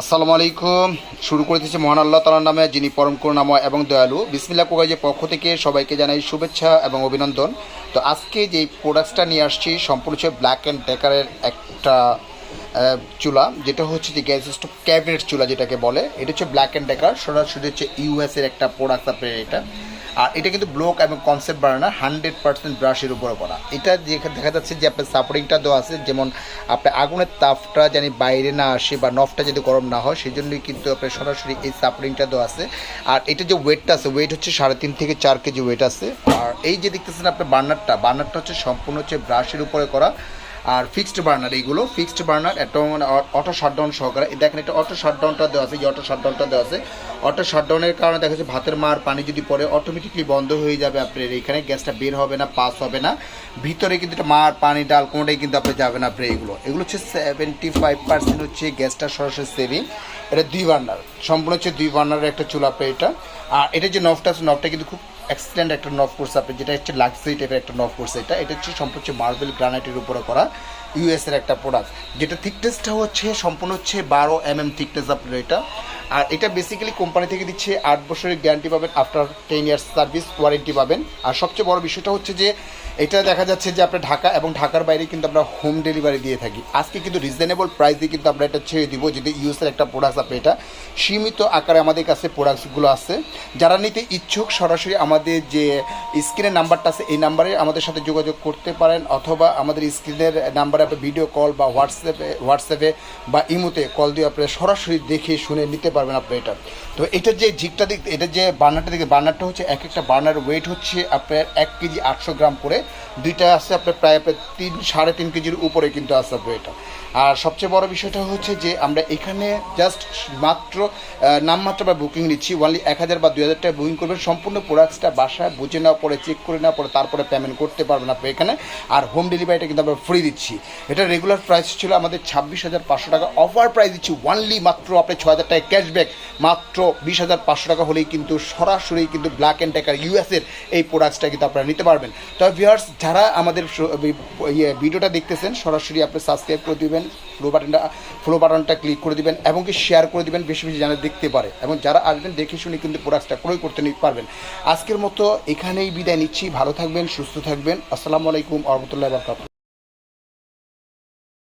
আসসালামু আলাইকুম। শুরু করে দিচ্ছে মহান আল্লাহ তালার নামে, যিনি পরম করুণাময় এবং দয়ালু। বিসমিল্লা কোকাইজের পক্ষ থেকে সবাইকে জানাই শুভেচ্ছা এবং অভিনন্দন। তো আজকে যে প্রোডাক্টসটা নিয়ে আসছি, সম্পূর্ণ হচ্ছে ব্ল্যাক অ্যান্ড ডেকারের একটা চুলা, যেটা হচ্ছে যে গ্যাস স্টোভ ক্যাবিনেট চুলা যেটাকে বলে, এটা হচ্ছে ব্ল্যাক অ্যান্ড ডেকার সরাসরি হচ্ছে ইউএস এর একটা প্রোডাক্ট আপনার এটা। আর এটা কিন্তু ব্লক এবং কনসেপ্ট বানানো হান্ড্রেড পার্সেন্ট ব্রাশের উপরে করা। এটা দেখা যাচ্ছে যে আপনার সাপোর্টিংটা দেওয়া আছে, যেমন আপনার আগুনের তাপটা জানি বাইরে না আসে বা নফটা যদি গরম না হয় সেই জন্যই কিন্তু আপনার সরাসরি এই সাপোর্টিংটা দেওয়া আছে। আর এটা যে ওয়েটটা আছে ওয়েট হচ্ছে সাড়ে তিন থেকে চার কেজি ওয়েট আছে। আর এই যে দেখতেছেন আপনার বার্নারটা বার্নারটা হচ্ছে সম্পূর্ণ হচ্ছে ব্রাশের উপরে করা। আর ফিক্সড বার্নার এইগুলো ফিক্সড বার্নার একটা মানে অটো শাটডাউন সহকারে দেখেন, এটা অটো শাটডাউনটা দেওয়া আছে যে অটো শাটডাউনটা দেওয়া আছে। অটো শাটডাউনের কারণে দেখা যাচ্ছে ভাতের মার, পানি যদি পড়ে অটোমেটিকলি বন্ধ হয়ে যাবে আপনার। এইখানে গ্যাসটা বের হবে না পাস হবে না। ভিতরে কিন্তু এটা মার, পানি, ডাল, কোনোটাই কিন্তু আপনি যাবে না আপনার এগুলো। এগুলো হচ্ছে সেভেন্টি ফাইভ পার্সেন্ট হচ্ছে গ্যাসটা সরাসরি সেভিং এটা দুই বার্নার সম্পূর্ণ হচ্ছে দুই বার্নারের একটা চুলা আপনার এটা। আর এটা যে নফটা আছে নফটা কিন্তু খুব এক্সিলেন্ট একটা নফ করছে আপনি যেটা হচ্ছে লাক্সারি টাইপের একটা নফ করছে এটা এটা হচ্ছে সম্পূর্ণ মার্বেল গ্রানাইটের উপরে করা। ইউএস এর একটা প্রোডাক্ট যেটা থিকনেসটা হচ্ছে, সম্পূর্ণ হচ্ছে বারো এম এম থিকনেস আপনার এটা আর এটা বেসিক্যালি কোম্পানি থেকে দিচ্ছে আট বছরের গ্যারান্টি পাবেন after ten years service warranty পাবেন। আর সবচেয়ে বড় বিষয়টা হচ্ছে যে, এটা দেখা যাচ্ছে যে আপনার ঢাকা এবং ঢাকার বাইরে কিন্তু আমরা হোম ডেলিভারি দিয়ে থাকি। আজকে কিন্তু রিজনেবল প্রাইসে কিন্তু আমরা এটা ছেড়ে দিব, যদি ইউএসের একটা প্রোডাক্ট আপনি এটা সীমিত আকারে আমাদের কাছে প্রোডাক্টসগুলো আছে। যারা নিতে ইচ্ছুক সরাসরি আমাদের যে স্ক্রিনের নাম্বারটা আছে, এই নাম্বারে আমাদের সাথে যোগাযোগ করতে পারেন অথবা আমাদের স্ক্রিনের নাম্বারে আপনি ভিডিও কল বা হোয়াটসঅ্যাপে হোয়াটসঅ্যাপে বা ইমোতে কল দিয়ে আপনি সরাসরি দেখে শুনে নিতে পারবেন আপনি এটা। তো এটার যে ঝিকটা দিক এটার যে বার্নারটা দিকে বার্নারটা হচ্ছে এক একটা বার্নার ওয়েট হচ্ছে আপনার এক কেজি আটশো গ্রাম করে। দুইটা আছে আপনার প্রায় আপনার তিন, সাড়ে তিন কেজির উপরে কিন্তু আছে আপনার এটা। আর সবচেয়ে বড় বিষয়টা হচ্ছে যে আমরা এখানে জাস্ট মাত্র নামমাত্র বা বুকিং নিচ্ছি। ওনলি এক হাজার বা দুই হাজার টাকা বুকিং করবেন। সম্পূর্ণ প্রোডাক্টসটা বাসায় বুঝে নেওয়ার পরে চেক করে নেওয়ার পরে তারপরে পেমেন্ট করতে পারবেন আপনি এখানে। আর হোম ডেলিভারিটা কিন্তু আমরা ফ্রি দিচ্ছি। এটা রেগুলার প্রাইস ছিল আমাদের ছাব্বিশ হাজার পাঁচশো টাকা। অফার প্রাইস দিচ্ছি ওনলি মাত্র আপনি ছ হাজার টাকা ক্যাশব্যাক মাত্র বিশ হাজার পাঁচশো টাকা হলেই কিন্তু সরাসরি কিন্তু ব্ল্যাক অ্যান্ড টেকার ইউএসের এই প্রোডাক্টসটা কিন্তু আপনারা নিতে পারবেন। তবে ভিউয়ার্স যারা আমাদের ইয়ে ভিডিওটা দেখতেছেন, সরাসরি আপনি সাবস্ক্রাইব করে দিবেন ফ্লো বাটনটা ফ্লো বাটনটা ক্লিক করে দিবেন এবং কি শেয়ার করে দিবেন, বেশি বেশি জানা দেখতে পারে। এবং যারা আসবেন দেখে শুনে কিন্তু প্রোডাক্টসটা ক্রয় করতে নি- পারবেন। আজকের মতো এখানেই বিদায় নিচ্ছি। ভালো থাকবেন সুস্থ থাকবেন। আসসালামু আলাইকুম আহমতুল্লাহ বরকাত